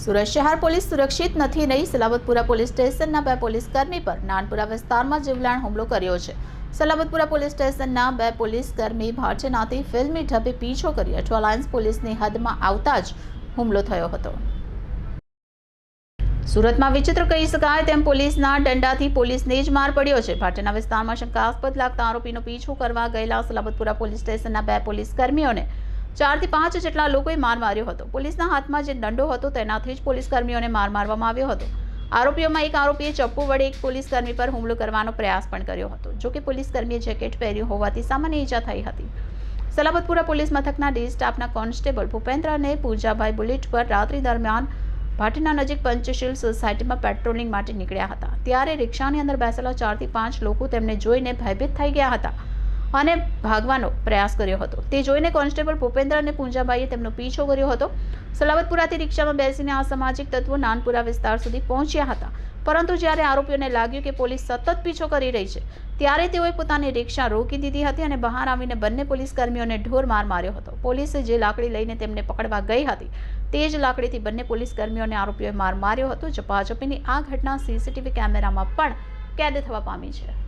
સુરત શહેર પોલીસ સુરક્ષિત નથી નહીં સલાબતપુરા પોલીસ સ્ટેશનના બે પોલીસ કર્મી પર નાનપુરા વિસ્તારમાં જીવલાણ હુમલો કર્યો છે. સલાબતપુરા પોલીસ સ્ટેશનના બે પોલીસ કર્મી ભાચેનાથી ફિલ્મી ઢબે પીછો કરી અઠવાલાયન્સ પોલીસની હદમાં આવતા જ હુમલો થયો હતો. સુરતમાં વિચિત્ર કહી શકાય તેમ પોલીસના દંડાથી પોલીસને જ માર પડ્યો છે. ભાટના વિસ્તારમાં શંકાસ્પદ લાગતા આરોપીનો પીછો કરવા ગયેલા સલાબતપુરા પોલીસ સ્ટેશનના બે પોલીસ કર્મીઓને ચારથી પાંચ જેટલા લોકોએ માર માર્યો હતો. પોલીસના હાથમાં જે દંડો હતો તેનાથી જ પોલીસકર્મીઓને માર મારવામાં આવ્યો હતો. આરોપીઓમાં એક આરોપીએ ચપ્પુ વડે એક પોલીસ કર્મી પર હુમલો કરવાનો પ્રયાસ પણ કર્યો હતો. જો કે પોલીસકર્મીએ જેકેટ પહેર્યું હોવાથી સામાન્ય ઈજા થઈ હતી. સલાબતપુરા પોલીસ મથકના ડી સ્ટાફના કોન્સ્ટેબલ ભૂપેન્દ્ર અને પૂજાભાઈ બુલેટ પર રાત્રિ દરમિયાન ભાટીના નજીક પંચશીલ સોસાયટીમાં પેટ્રોલિંગ માટે નીકળ્યા હતા. ત્યારે રિક્ષાની અંદર બેસેલા ચારથી પાંચ લોકો તેમને જોઈને ભયભીત થઈ ગયા હતા. અને ભાગવાનો પ્રયાસ કર્યો હતો. તે જોઈને કોન્સ્ટેબલ ભૂપેન્દ્ર અને પૂંજાભાઈએ તેમનો પીછો કર્યો હતો. સલાવતપુરાથી રિક્ષામાં બેસીને આ સામાજિક તત્વો નાનપુરા વિસ્તાર સુધી પહોંચ્યા હતા. પરંતુ જ્યારે આરોપીઓને લાગ્યું કે પોલીસ સતત પીછો કરી રહી છે, ત્યારે તેઓએ પોતાની રિક્ષા રોકી દીધી હતી અને બહાર આવીને બંને પોલીસ કર્મીઓને ઢોર માર માર્યો હતો. પોલીસે જે લાકડી લઈને તેમને પકડવા ગઈ હતી, તે જ લાકડીથી બંને પોલીસ કર્મીઓને આરોપીઓએ માર માર્યો હતો ઝપાઝપીની આ ઘટના સીસીટીવી કેમેરામાં પણ કેદ થવા પામી છે.